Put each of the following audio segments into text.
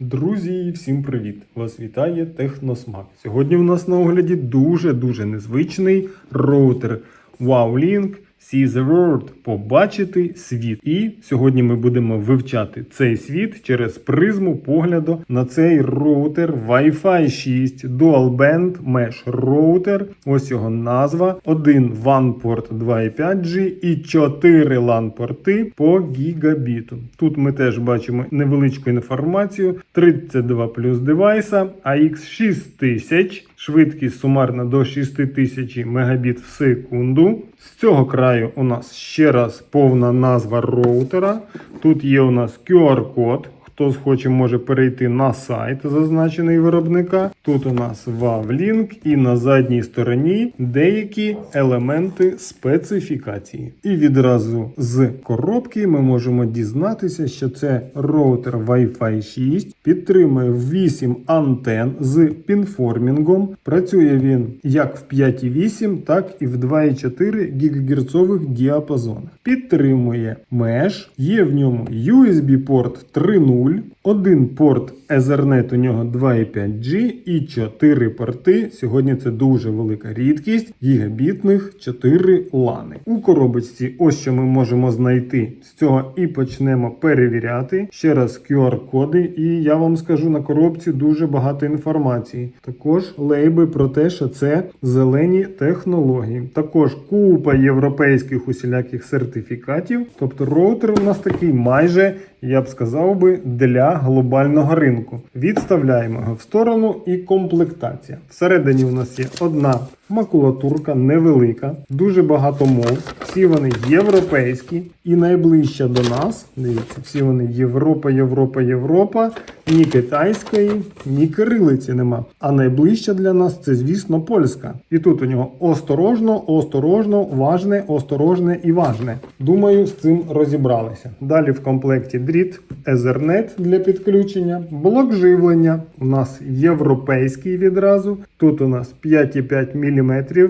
Друзі, всім привіт! Вас вітає Техносмак. Сьогодні у нас на огляді дуже-дуже незвичний роутер WowLink See the World – побачити світ. І сьогодні ми будемо вивчати цей світ через призму погляду на цей роутер Wi-Fi 6 Dual Band Mesh роутер. Ось його назва. Один WAN порт 2.5G і 4 LAN порти по гігабіту. Тут ми теж бачимо невеличку інформацію: 32 плюс девайса, AX 6000, швидкість сумарна до 6000 Мбіт в секунду. З цього краю у нас ще раз повна назва роутера. Тут є у нас QR-код. Хто схоче, може перейти на сайт, зазначений виробника. Тут у нас Вавлінк і на задній стороні деякі елементи специфікації. І відразу з коробки ми можемо дізнатися, що це роутер Wi-Fi 6, підтримує 8 антен з пінформінгом. Працює він як в 5,8, так і в 2,4 ГГц діапазонах. Підтримує меж, є в ньому USB-порт 3.0 модуль, один порт Ethernet, у нього 2,5G і 4 порти. Сьогодні це дуже велика рідкість гігабітних 4 лани. У коробочці ось що ми можемо знайти з цього і почнемо перевіряти. Ще раз QR-коди, і я вам скажу на коробці дуже багато інформації. Також лейби про те, що це зелені технології. Також купа європейських усіляких сертифікатів. Тобто роутер у нас такий майже, я б сказав би, для глобального ринку. Відставляємо його в сторону і комплектація. Всередині у нас є одна макулатурка невелика, дуже багато мов. Всі вони європейські і найближча до нас. Дивіться, всі вони Європа, Європа, Європа. Ні китайської, ні кирилиці нема. А найближча для нас це, звісно, польська. І тут у нього осторожно, осторожно, важне, осторожне і важне. Думаю, з цим розібралися. Далі в комплекті дріт, Ethernet для підключення, блок живлення. У нас європейський відразу. Тут у нас 5,5 мм,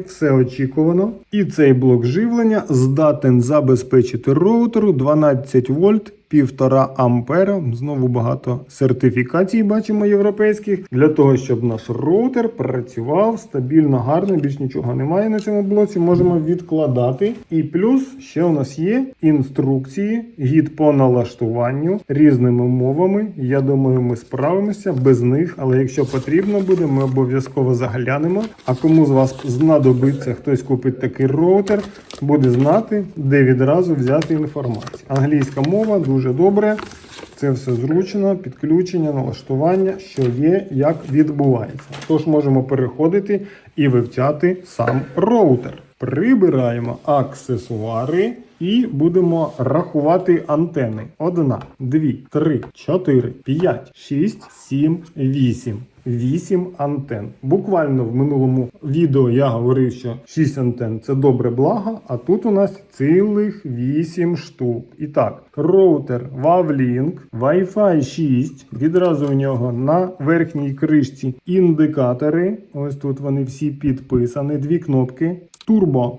все очікувано. І цей блок живлення здатен забезпечити роутеру 12 вольт. Півтора ампера, знову багато сертифікацій бачимо європейських, для того, щоб наш роутер працював стабільно, гарно, більш нічого немає на цьому блоці. Можемо відкладати. І плюс ще у нас є інструкції, гід по налаштуванню різними мовами. Я думаю, ми справимося без них, але якщо потрібно буде, ми обов'язково заглянемо. А кому з вас знадобиться хтось купить такий роутер, буде знати, де відразу взяти інформацію. Англійська мова дуже добре. Це все зручно, підключення, налаштування, що є, як відбувається. Тож можемо переходити і вивчати сам роутер. Прибираємо аксесуари і будемо рахувати антени. Одна, дві, три, чотири, п'ять, шість, сім, вісім. 8 антен. Буквально в минулому відео я говорив, що 6 антен це добре благо, а тут у нас цілих 8 штук. І так, роутер WAV-Link, Wi-Fi 6. Відразу у нього на верхній кришці індикатори. Ось тут вони всі підписані. Дві кнопки. Turbo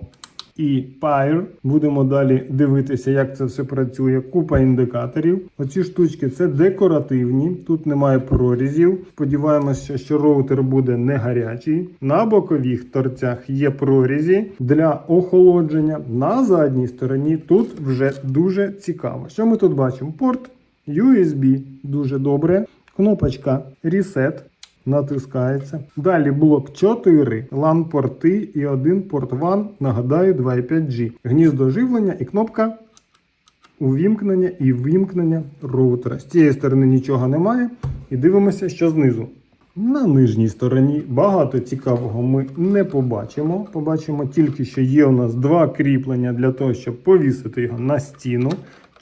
і Pyre. Будемо далі дивитися, як це все працює. Купа індикаторів. Оці штучки це декоративні, тут немає прорізів. Сподіваємося, що роутер буде не гарячий. На бокових торцях є прорізі для охолодження. На задній стороні тут вже дуже цікаво. Що ми тут бачимо? Порт USB, дуже добре. Кнопочка Reset. Натискається. Далі блок 4, LAN-порти і один порт WAN, нагадаю, 2.5G. Гніздо живлення і кнопка увімкнення і вимкнення роутера. З цієї сторони нічого немає. І дивимося, що знизу. На нижній стороні багато цікавого ми не побачимо. Побачимо тільки, що є у нас два кріплення для того, щоб повісити його на стіну.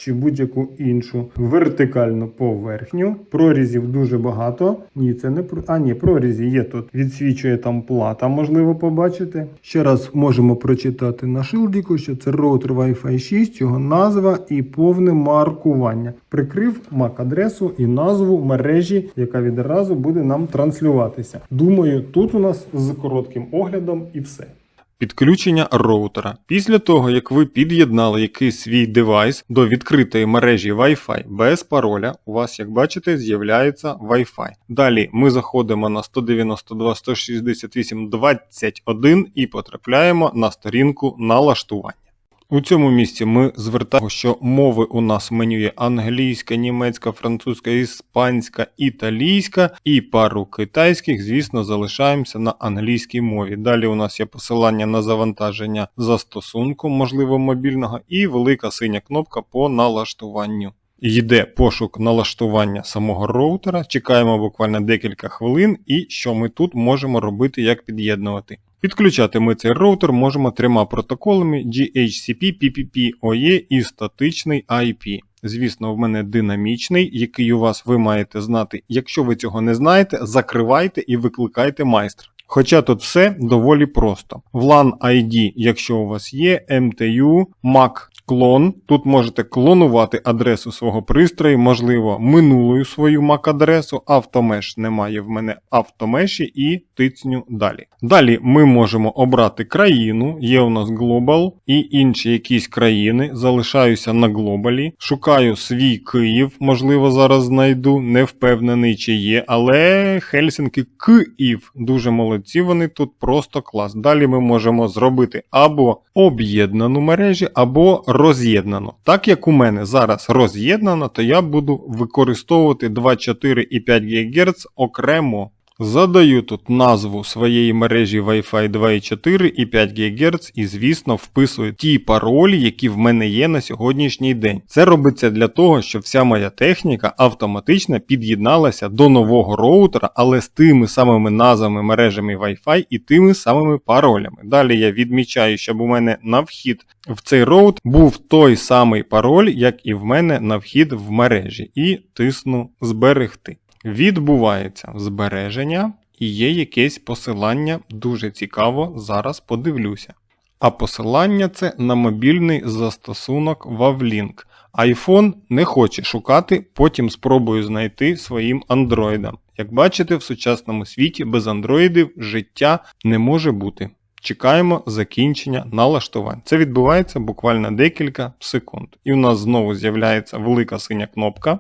Чи будь-яку іншу вертикальну поверхню. Прорізів дуже багато. Ні, це не. А, ні, прорізі є тут. Відсвічує там плата, можливо, побачити. Ще раз можемо прочитати на шилдіку, що це роутер Wi-Fi 6, його назва і повне маркування. Прикрив MAC-адресу і назву мережі, яка відразу буде нам транслюватися. Думаю, тут у нас з коротким оглядом і все. Підключення роутера. Після того, як ви під'єднали якийсь свій девайс до відкритої мережі Wi-Fi без пароля, у вас, як бачите, з'являється Wi-Fi. Далі ми заходимо на 192.168.21 і потрапляємо на сторінку налаштування. У цьому місці ми звертаємо, що мови у нас в меню є англійська, німецька, французька, іспанська, італійська і пару китайських, звісно, залишаємося на англійській мові. Далі у нас є посилання на завантаження застосунку, можливо, мобільного, і велика синя кнопка по налаштуванню. Йде пошук налаштування самого роутера, чекаємо буквально декілька хвилин, і що ми тут можемо робити, як під'єднувати. Підключати ми цей роутер можемо трьома протоколами GHCP, PPP, OE і статичний IP. Звісно, в мене динамічний, який у вас ви маєте знати. Якщо ви цього не знаєте, закривайте і викликайте майстра. Хоча тут все доволі просто. В LAN ID, якщо у вас є, MTU, MAC клон. Тут можете клонувати адресу свого пристрою, можливо, минулою свою MAC-адресу. Автомеш немає в мене автомеші і тицню далі. Далі ми можемо обрати країну, є у нас Global і інші якісь країни. Залишаюся на глобалі. Шукаю свій Київ, можливо, зараз знайду. Не впевнений, чи є, але Хельсінки Київ. Дуже молодці, вони тут просто клас. Далі ми можемо зробити або об'єднану мережі, або роз'єднану. Так як у мене зараз роз'єднано, то я буду використовувати 2,4 і 5 ГГц окремо. Задаю тут назву своєї мережі Wi-Fi 2.4 і 5 ГГц і, звісно, вписую ті паролі, які в мене є на сьогоднішній день. Це робиться для того, щоб вся моя техніка автоматично під'єдналася до нового роутера, але з тими самими назвами мережами Wi-Fi і тими самими паролями. Далі я відмічаю, щоб у мене на вхід в цей роут був той самий пароль, як і в мене на вхід в мережі, і тисну зберегти. Відбувається збереження і є якесь посилання, дуже цікаво, зараз подивлюся. А посилання це на мобільний застосунок Wavlink. iPhone не хоче шукати, потім спробую знайти своїм андроїдам. Як бачите, в сучасному світі без андроїдів життя не може бути. Чекаємо закінчення налаштувань. Це відбувається буквально декілька секунд. І у нас знову з'являється велика синя кнопка.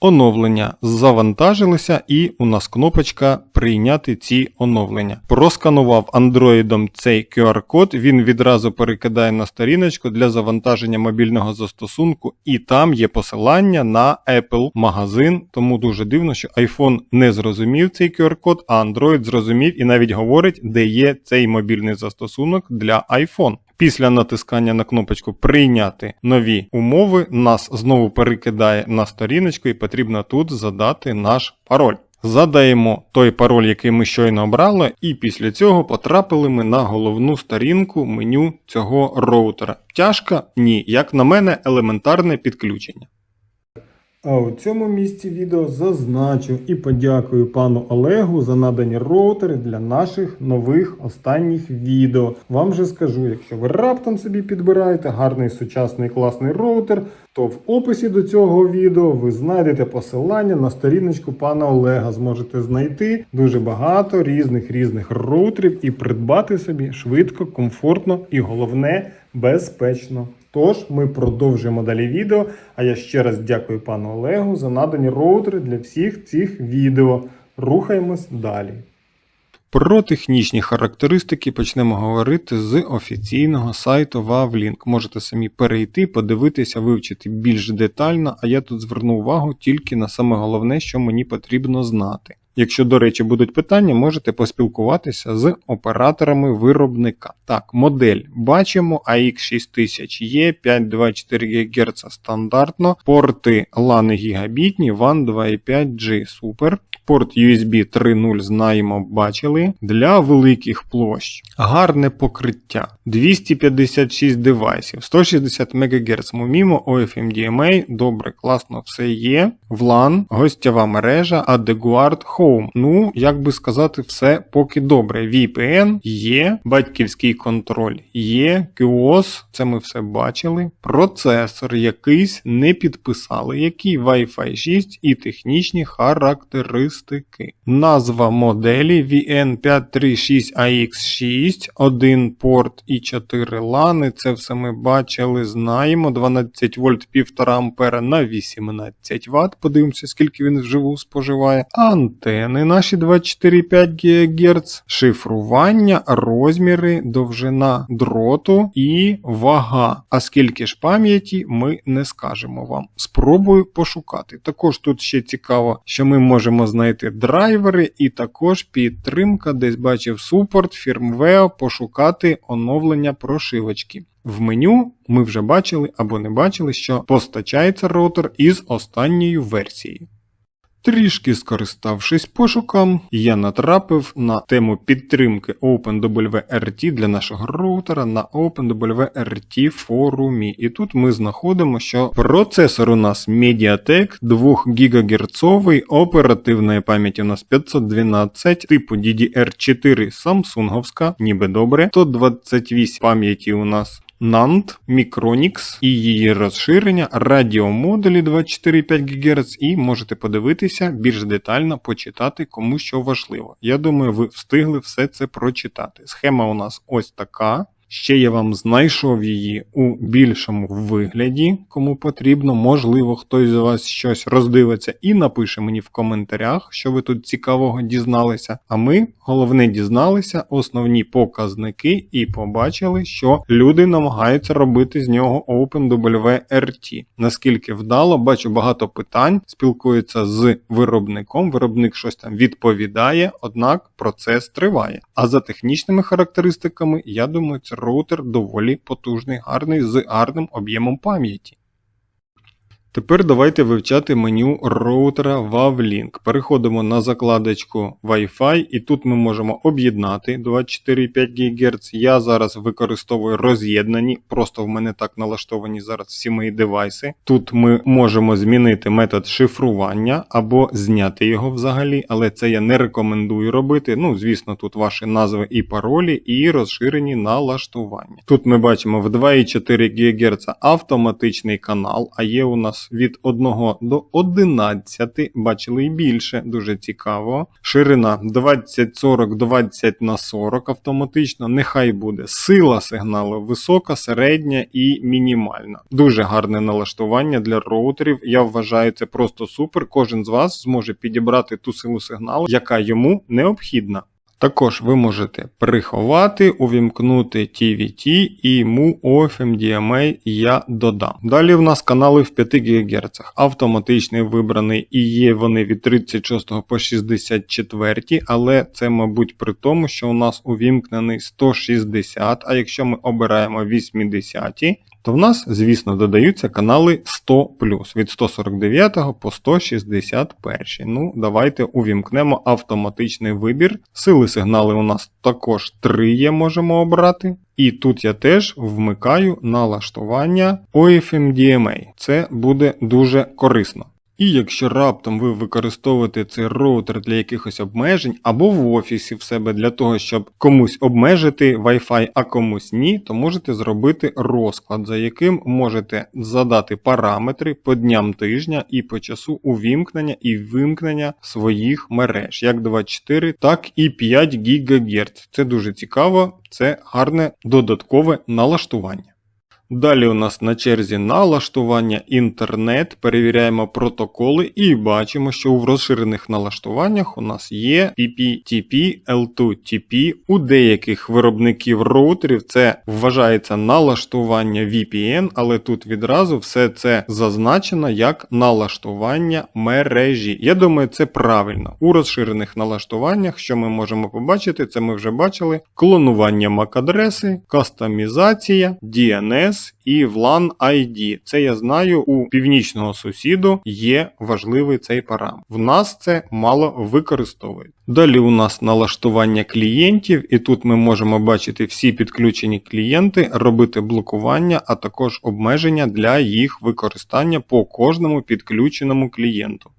Оновлення завантажилися, і у нас кнопочка Прийняти ці оновлення. Просканував андроїдом цей QR-код, він відразу перекидає на сторіночку для завантаження мобільного застосунку, і там є посилання на Apple магазин. Тому дуже дивно, що iPhone не зрозумів цей QR-код, а Android зрозумів і навіть говорить, де є цей мобільний застосунок для iPhone. Після натискання на кнопочку Прийняти нові умови нас знову перекидає на сторіночку і потрібно тут задати наш пароль. Задаємо той пароль, який ми щойно обрали, і після цього потрапили ми на головну сторінку меню цього роутера. Тяжко? Ні, як на мене, елементарне підключення. А у цьому місці відео зазначу і подякую пану Олегу за надані роутери для наших нових останніх відео. Вам же скажу, якщо ви раптом собі підбираєте гарний сучасний класний роутер, то в описі до цього відео ви знайдете посилання на сторіночку пана Олега. Зможете знайти дуже багато різних різних роутерів і придбати собі швидко, комфортно і головне безпечно. Тож ми продовжуємо далі відео. А я ще раз дякую пану Олегу за надані роутери для всіх цих відео. Рухаємось далі. Про технічні характеристики почнемо говорити з офіційного сайту Wavlink. Можете самі перейти, подивитися, вивчити більш детально, а я тут зверну увагу тільки на саме головне, що мені потрібно знати. Якщо, до речі, будуть питання, можете поспілкуватися з операторами виробника. Так, модель бачимо AX6000 є 524 ГГц стандартно, порти LAN гігабітні, WAN 2.5G супер. Порт USB 3.0 знаємо, бачили. Для великих площ. Гарне покриття. 256 девайсів, 160 МГц. Мумімо, OFMDMA, добре, класно все є. VLAN, гостєва мережа, Adeguard, Home. Ну, як би сказати, все поки добре. VPN є, батьківський контроль є, QoS, це ми все бачили. Процесор якийсь не підписали, який Wi-Fi 6 і технічні характеристики. Назва моделі VN536AX6, один порт і 4 лани. Це все ми бачили, знаємо. 12 вольт 1,5 ампера на 18 Вт. Подивимося, скільки він вживу споживає. Антени наші 24,5 ГГц, шифрування, розміри, довжина дроту і вага. А скільки ж пам'яті ми не скажемо вам. Спробую пошукати. Також тут ще цікаво, що ми можемо знайти драйвери і також підтримка, десь бачив супорт, фірмвео, пошукати оновлення прошивочки. В меню ми вже бачили або не бачили, що постачається роутер із останньою версією. Трішки скориставшись пошуком, я натрапив на тему підтримки OpenWRT для нашого роутера на OpenWRT форумі. І тут ми знаходимо, що процесор у нас MediaTek 2 ГГц, оперативної пам'яті у нас 512, типу DDR4 Samsung, ніби добре, 128 пам'яті у нас NAND, Micronix і її розширення, радіомодулі 24,5 ГГц, і можете подивитися більш детально почитати, кому що важливо. Я думаю, ви встигли все це прочитати. Схема у нас ось така. Ще я вам знайшов її у більшому вигляді, кому потрібно. Можливо, хтось з вас щось роздивиться і напише мені в коментарях, що ви тут цікавого дізналися. А ми, головне, дізналися основні показники і побачили, що люди намагаються робити з нього OpenWRT. Наскільки вдало, бачу багато питань, спілкуються з виробником. Виробник щось там відповідає, однак процес триває. А за технічними характеристиками, я думаю, це роутер доволі потужний, гарний з гарним об'ємом пам'яті. Тепер давайте вивчати меню роутера WavLink. Переходимо на закладочку Wi-Fi, і тут ми можемо об'єднати 24,5 ГГц. Я зараз використовую роз'єднані, просто в мене так налаштовані зараз всі мої девайси. Тут ми можемо змінити метод шифрування або зняти його взагалі, але це я не рекомендую робити. Ну, звісно, тут ваші назви і паролі, і розширені налаштування. Тут ми бачимо в 2,4 ГГц автоматичний канал, а є у нас від 1 до 11, бачили і більше, дуже цікаво. Ширина 20-40, 20 на 40 автоматично, нехай буде. Сила сигналу висока, середня і мінімальна. Дуже гарне налаштування для роутерів. Я вважаю це просто супер. Кожен з вас зможе підібрати ту силу сигналу, яка йому необхідна. Також ви можете приховати, увімкнути TVT і MU OFMDMA я додам. Далі в нас канали в 5 ГГц. Автоматичний вибраний і є вони від 36 по 64, але це, мабуть, при тому, що у нас увімкнений 160, а якщо ми обираємо 80, то в нас, звісно, додаються канали 100 від 149 по 161. Ну, давайте увімкнемо автоматичний вибір. Сили сигнали у нас також 3 є, можемо обрати. І тут я теж вмикаю налаштування OFMDMA. Це буде дуже корисно. І якщо раптом ви використовуєте цей роутер для якихось обмежень або в офісі в себе для того, щоб комусь обмежити Wi-Fi, а комусь ні, то можете зробити розклад, за яким можете задати параметри по дням тижня і по часу увімкнення і вимкнення своїх мереж, як 24, так і 5 ГГц. Це дуже цікаво, це гарне додаткове налаштування. Далі у нас на черзі налаштування інтернет, перевіряємо протоколи і бачимо, що в розширених налаштуваннях у нас є PPTP, L2TP. У деяких виробників роутерів це вважається налаштування VPN, але тут відразу все це зазначено як налаштування мережі. Я думаю, це правильно. У розширених налаштуваннях, що ми можемо побачити, це ми вже бачили: клонування MAC-адреси, кастомізація, DNS і VLAN ID. Це я знаю, у північного сусіду є важливий цей параметр. В нас це мало використовують. Далі у нас налаштування клієнтів, і тут ми можемо бачити всі підключені клієнти, робити блокування, а також обмеження для їх використання по кожному підключеному клієнту.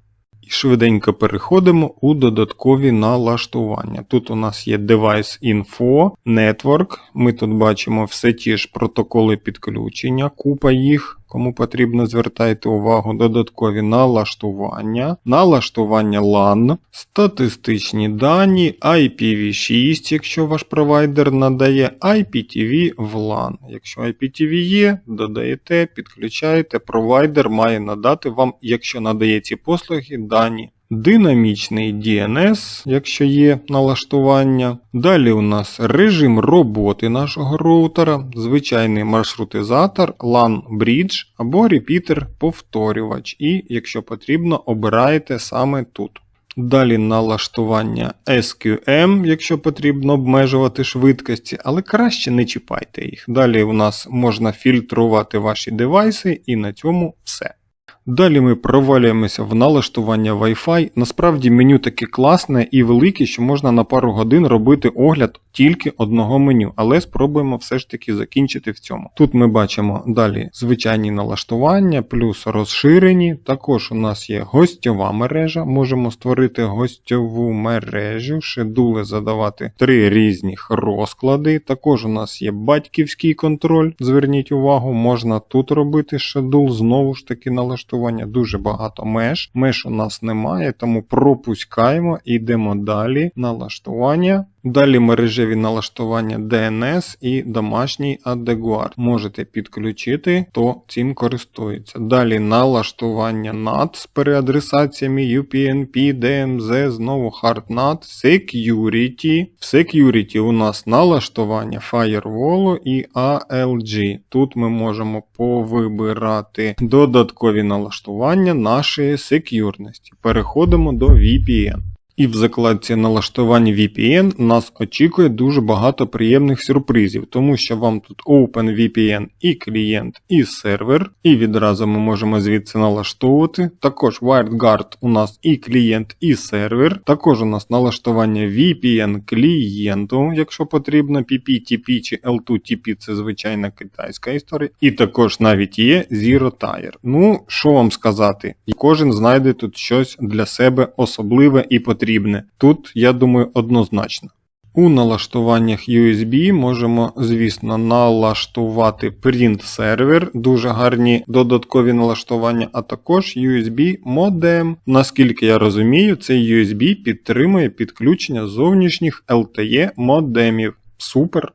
І швиденько переходимо у додаткові налаштування. Тут у нас є Device Info, Network. Ми тут бачимо все ті ж протоколи підключення, купа їх. Кому потрібно, звертайте увагу, додаткові налаштування, налаштування LAN, статистичні дані, IPv6, якщо ваш провайдер надає, IPTV в LAN. Якщо IPTV є, додаєте, підключаєте, провайдер має надати вам, якщо надає ці послуги, дані. Динамічний DNS, якщо є налаштування. Далі у нас режим роботи нашого роутера, звичайний маршрутизатор, LAN Bridge або репітер повторювач. І, якщо потрібно, обираєте саме тут. Далі налаштування SQM, якщо потрібно обмежувати швидкості, але краще не чіпайте їх. Далі у нас можна фільтрувати ваші девайси, і на цьому все. Далі ми провалюємося в налаштування Wi-Fi. Насправді меню таке класне і велике, що можна на пару годин робити огляд тільки одного меню, але спробуємо все ж таки закінчити в цьому. Тут ми бачимо далі звичайні налаштування, плюс розширені. Також у нас є гостьова мережа. Можемо створити гостьову мережу, шедули задавати три різних розклади. Також у нас є батьківський контроль. Зверніть увагу, можна тут робити шедул, знову ж таки налаштування. Дуже багато меж. Меж у нас немає, тому пропускаємо йдемо далі. Налаштування. Далі мережеві налаштування DNS і домашній AdGuard. Можете підключити, то цим користується. Далі налаштування NAT з переадресаціями UPnP, DMZ, знову HardNAT, Security. В Security у нас налаштування Firewall і ALG. Тут ми можемо повибирати додаткові налаштування нашої секюрності. Переходимо до VPN. І в закладці налаштування VPN нас очікує дуже багато приємних сюрпризів, тому що вам тут OpenVPN і клієнт, і сервер, і відразу ми можемо звідси налаштовувати. Також WiredGuard у нас і клієнт, і сервер. Також у нас налаштування VPN клієнту, якщо потрібно, PPTP чи L2TP це звичайна китайська історія. І також навіть є Zero Tier. Ну, що вам сказати? Кожен знайде тут щось для себе особливе і потрібне. Тут, я думаю, однозначно. У налаштуваннях USB можемо, звісно, налаштувати print сервер, дуже гарні додаткові налаштування, а також USB модем. Наскільки я розумію, цей USB підтримує підключення зовнішніх LTE модемів. Супер.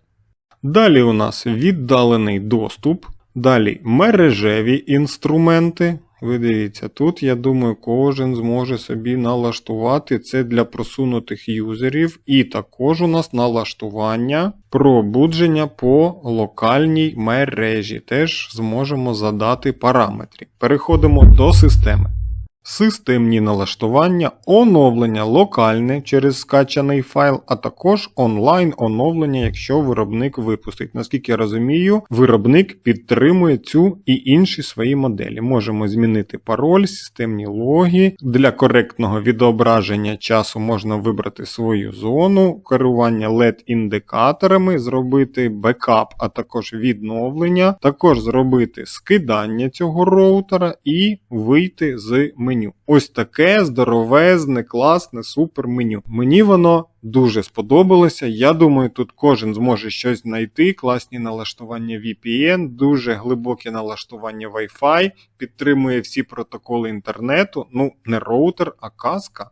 Далі у нас віддалений доступ. Далі мережеві інструменти. Ви дивіться, тут, я думаю, кожен зможе собі налаштувати це для просунутих юзерів. І також у нас налаштування пробудження по локальній мережі. Теж зможемо задати параметри. Переходимо до системи. Системні налаштування, оновлення локальне через скачаний файл, а також онлайн оновлення, якщо виробник випустить. Наскільки я розумію, виробник підтримує цю і інші свої моделі. Можемо змінити пароль, системні логи. Для коректного відображення часу можна вибрати свою зону, керування LED-індикаторами, зробити бекап, а також відновлення, також зробити скидання цього роутера і вийти з меню. Ось таке здоровезне, класне, супер меню. Мені воно дуже сподобалося. Я думаю, тут кожен зможе щось знайти. Класні налаштування VPN, дуже глибоке налаштування Wi-Fi, підтримує всі протоколи інтернету. Ну, не роутер, а казка.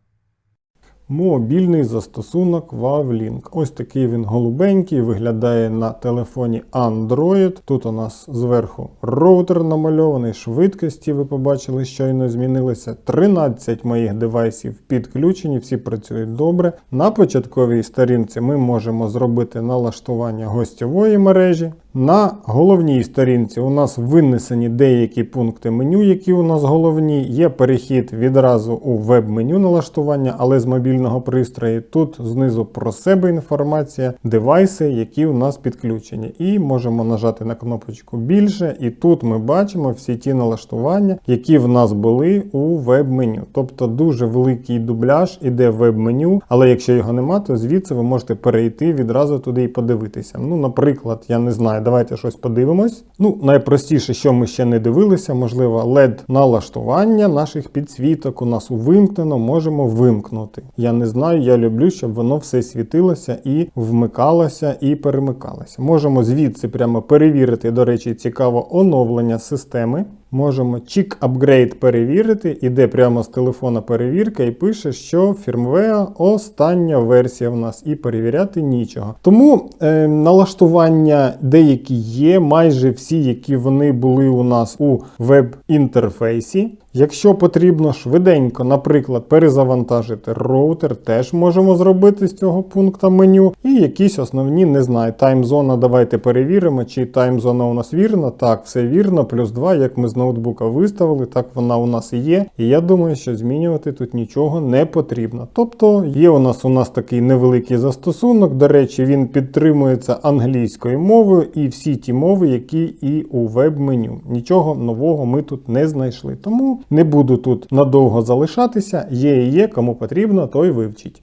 Мобільний застосунок WavLink. Ось такий він голубенький, виглядає на телефоні Android. Тут у нас зверху роутер намальований, швидкості ви побачили, щойно змінилися. 13 моїх девайсів підключені, всі працюють добре. На початковій сторінці ми можемо зробити налаштування гостьової мережі. На головній сторінці у нас винесені деякі пункти меню, які у нас головні. Є перехід відразу у веб-меню налаштування, але з мобільного пристрою. Тут знизу про себе інформація, девайси, які у нас підключені. І можемо нажати на кнопочку більше. І тут ми бачимо всі ті налаштування, які в нас були у веб-меню. Тобто дуже великий дубляж іде в веб-меню, але якщо його нема, то звідси ви можете перейти відразу туди і подивитися. Ну, наприклад, я не знаю. Давайте щось подивимось. Ну, найпростіше, що ми ще не дивилися, можливо, LED налаштування наших підсвіток у нас увімкнено, можемо вимкнути. Я не знаю, я люблю, щоб воно все світилося і вмикалося і перемикалося. Можемо звідси прямо перевірити, до речі, цікаво оновлення системи. Можемо чік апгрейд перевірити, іде прямо з телефона перевірка і пише, що фірмвеа остання версія в нас, і перевіряти нічого. Тому е, налаштування деякі є, майже всі, які вони були у нас у веб-інтерфейсі. Якщо потрібно швиденько, наприклад, перезавантажити роутер, теж можемо зробити з цього пункту меню. І якісь основні, не знаю, таймзона, давайте перевіримо, чи таймзона у нас вірна. Так, все вірно, плюс 2, як ми з ноутбука виставили, так вона у нас і є. І я думаю, що змінювати тут нічого не потрібно. Тобто є у нас у нас такий невеликий застосунок. До речі, він підтримується англійською мовою і всі ті мови, які і у веб-меню. Нічого нового ми тут не знайшли. Тому не буду тут надовго залишатися. Є і є, кому потрібно, той вивчить.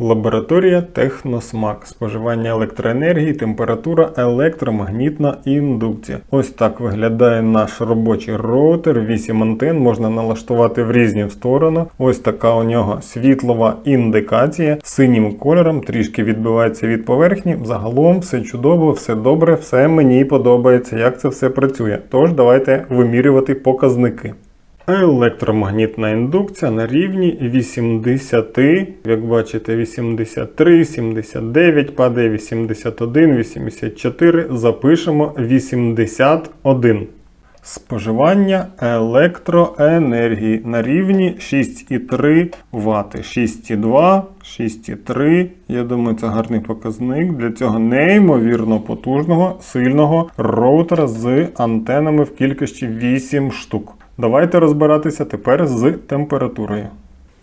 Лабораторія Техносмак. Споживання електроенергії, температура, електромагнітна індукція. Ось так виглядає наш робочий роутер. 8 антен можна налаштувати в різні сторони. Ось така у нього світлова індикація синім кольором, трішки відбивається від поверхні. Загалом все чудово, все добре, все мені подобається, як це все працює. Тож давайте вимірювати показники. Електромагнітна індукція на рівні 80, як бачите, 83, 79, падає 81, 84, запишемо 81. Споживання електроенергії на рівні 6,3 Вт. 6,2, 6,3. Я думаю, це гарний показник для цього неймовірно потужного, сильного роутера з антенами в кількості 8 штук. Давайте розбиратися тепер з температурою.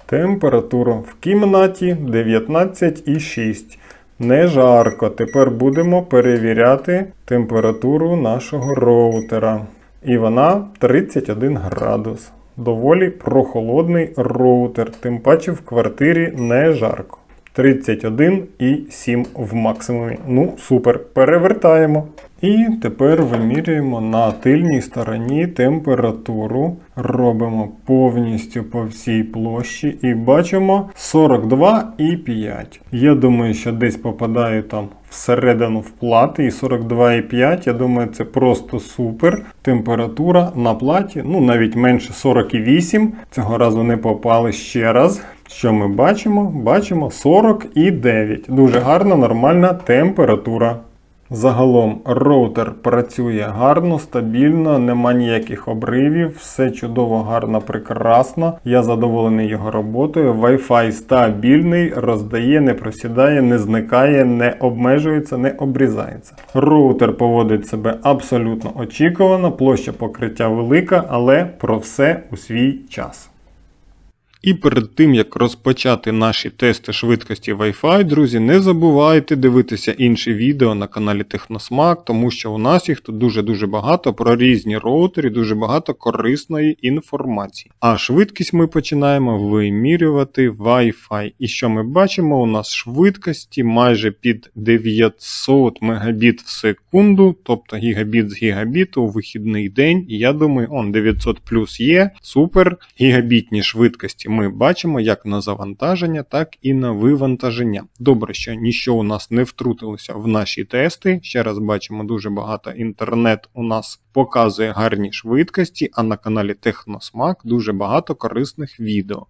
Температура в кімнаті 19,6. Не жарко. Тепер будемо перевіряти температуру нашого роутера. І вона 31 градус. Доволі прохолодний роутер, тим паче в квартирі не жарко. 31,7 в максимумі. Ну, супер. Перевертаємо. І тепер вимірюємо на тильній стороні температуру. Робимо повністю по всій площі і бачимо 42,5. Я думаю, що десь попадаю там всередину в плати і 42,5. Я думаю, це просто супер. Температура на платі, ну навіть менше 48. Цього разу не попали ще раз. Що ми бачимо? Бачимо 49. Дуже гарна, нормальна температура. Загалом роутер працює гарно, стабільно, нема ніяких обривів, все чудово, гарно, прекрасно. Я задоволений його роботою. Wi-Fi стабільний, роздає, не просідає, не зникає, не обмежується, не обрізається. Роутер поводить себе абсолютно очікувано, площа покриття велика, але про все у свій час. І перед тим як розпочати наші тести швидкості Wi-Fi, друзі, не забувайте дивитися інші відео на каналі Техносмак, тому що у нас їх тут дуже-дуже багато про різні роутери, дуже багато корисної інформації. А швидкість ми починаємо вимірювати Wi-Fi. І що ми бачимо? У нас швидкості майже під 900 Мбіт в секунду, тобто гігабіт з гігабіту у вихідний день. І я думаю, он 900 плюс є. Супер. Гігабітні швидкості ми бачимо як на завантаження, так і на вивантаження. Добре, що нічого у нас не втрутилося в наші тести. Ще раз бачимо, дуже багато інтернет у нас показує гарні швидкості, а на каналі Техносмак дуже багато корисних відео.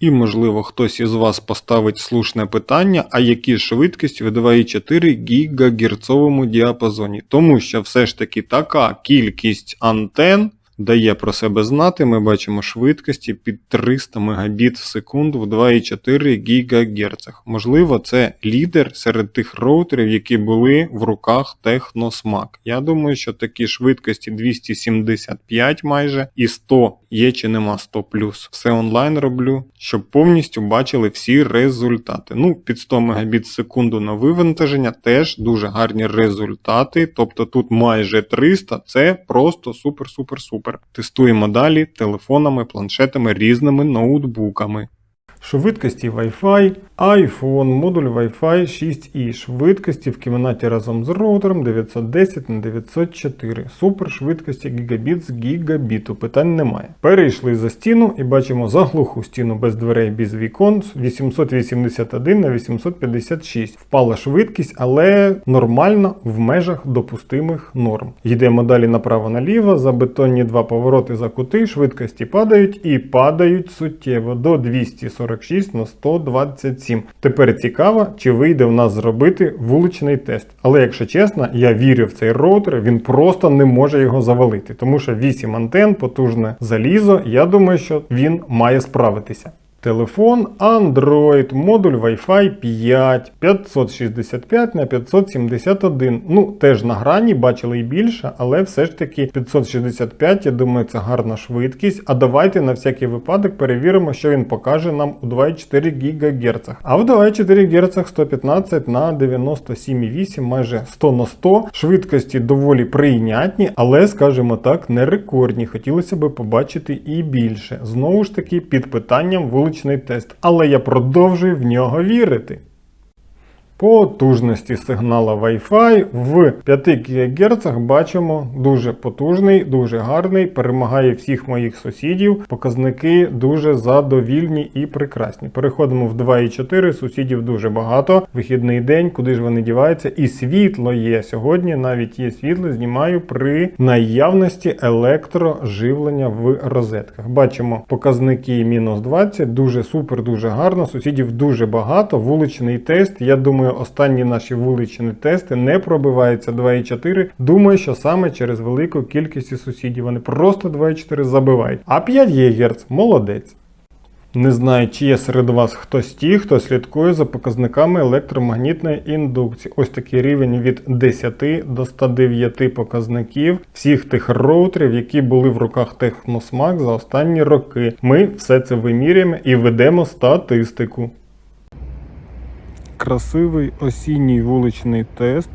І, можливо, хтось із вас поставить слушне питання, а які швидкості в 2,4 ГГц діапазоні. Тому що все ж таки така кількість антен дає про себе знати. Ми бачимо швидкості під 300 Мбіт в секунду в 2,4 ГГц. Можливо, це лідер серед тих роутерів, які були в руках Technosmack. Я думаю, що такі швидкості 275 майже і 100 є чи нема 100 Все онлайн роблю, щоб повністю бачили всі результати. Ну, під 100 Мбіт в секунду на вивантаження теж дуже гарні результати. Тобто тут майже 300, це просто супер-супер-супер. Тестуємо далі телефонами, планшетами, різними ноутбуками. Швидкості Wi-Fi, iPhone, модуль Wi-Fi 6 і швидкості в кімнаті разом з роутером 910 на 904. Супер швидкості гігабіт з гігабіту. Питань немає. Перейшли за стіну і бачимо заглуху стіну без дверей, без вікон 881 на 856. Впала швидкість, але нормально в межах допустимих норм. Йдемо далі направо-наліво, за бетонні два повороти за кути, швидкості падають і падають суттєво до 246 на 127. Тепер цікаво, чи вийде в нас зробити вуличний тест. Але якщо чесно, я вірю в цей роутер, він просто не може його завалити, тому що 8 антен, потужне залізо. Я думаю, що він має справитися. Телефон Android, модуль Wi-Fi 5, 565 на 571. Ну, теж на грані, бачили і більше, але все ж таки 565, я думаю, це гарна швидкість. А давайте на всякий випадок перевіримо, що він покаже нам у 2,4 ГГц. А в 2,4 ГГц 115 на 97,8, майже 100 на 100. Швидкості доволі прийнятні, але, скажімо так, не рекордні. Хотілося б побачити і більше. Знову ж таки, під питанням вуличний тест, але я продовжую в нього вірити. Потужності сигнала Wi-Fi в 5 ГГц бачимо дуже потужний, дуже гарний, перемагає всіх моїх сусідів. Показники дуже задовільні і прекрасні. Переходимо в 2,4, сусідів дуже багато. Вихідний день, куди ж вони діваються, і світло є. Сьогодні навіть є світло, знімаю при наявності електроживлення в розетках. Бачимо показники мінус 20, дуже супер, дуже гарно. Сусідів дуже багато. Вуличний тест. Я думаю, останні наші вуличні тести не пробиваються 2,4. Думаю, що саме через велику кількість сусідів вони просто 2,4 забивають. А 5 ГГц молодець. Не знаю, чи є серед вас хтось ті, хто слідкує за показниками електромагнітної індукції. Ось такий рівень від 10 до 109 показників всіх тих роутерів, які були в руках Technosmag за останні роки. Ми все це вимірюємо і ведемо статистику. Красивий осінній вуличний тест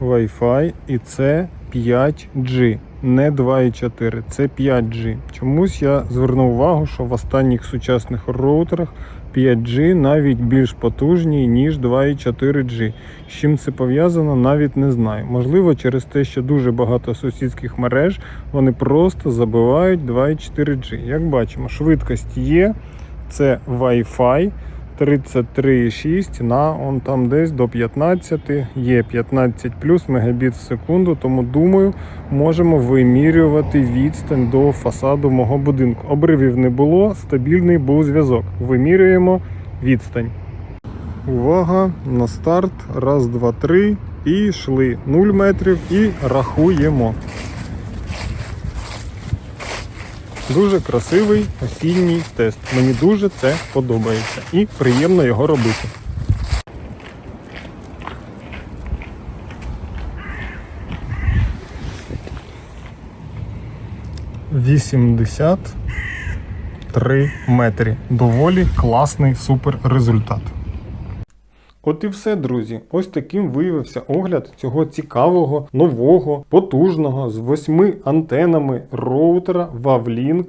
Wi-Fi і це 5G, не 2,4, це 5G. Чомусь я звернув увагу, що в останніх сучасних роутерах 5G навіть більш потужні, ніж 2,4G. З чим це пов'язано, навіть не знаю. Можливо, через те, що дуже багато сусідських мереж вони просто забивають 2,4G. Як бачимо, швидкість є, це Wi-Fi. 33,6 на он там десь до 15, є 15 плюс мегабіт в секунду, тому думаю, можемо вимірювати відстань до фасаду мого будинку. Обривів не було, стабільний був зв'язок. Вимірюємо відстань. Увага! На старт. Раз, два, три. І йшли 0 метрів і рахуємо. Дуже красивий осінній тест. Мені дуже це подобається і приємно його робити. Вісімдесят три метри. Доволі класний супер результат. От і все, друзі. Ось таким виявився огляд цього цікавого, нового, потужного з восьми антенами роутера Wavlink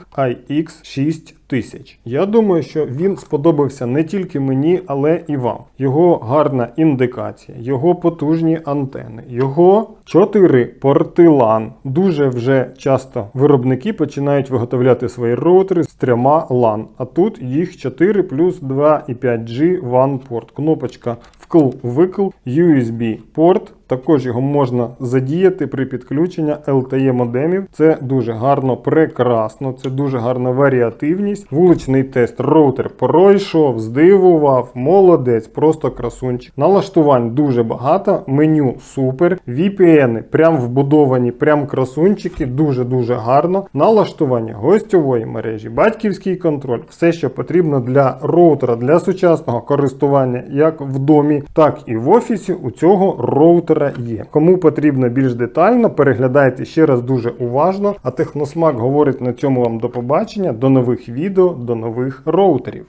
IX6000. Я думаю, що він сподобався не тільки мені, але і вам. Його гарна індикація, його потужні антени, його 4 порти LAN. Дуже вже часто виробники починають виготовляти свої роутери з трьома LAN. А тут їх 4 плюс 2 і 5G WAN порт. Кнопочка вкл-викл, USB порт. Також його можна задіяти при підключенні LTE модемів. Це дуже гарно, прекрасно, це дуже гарна варіативність. Вуличний тест роутер пройшов, здивував, молодець, просто красунчик. Налаштувань дуже багато, меню супер. VPN прям вбудовані, прям красунчики, дуже-дуже гарно. Налаштування гостьової мережі, батьківський контроль, все, що потрібно для роутера, для сучасного користування як в домі, так і в офісі. У цього роутера є. Кому потрібно більш детально, переглядайте ще раз дуже уважно. А Техносмак говорить на цьому вам до побачення, до нових відео, до нових роутерів.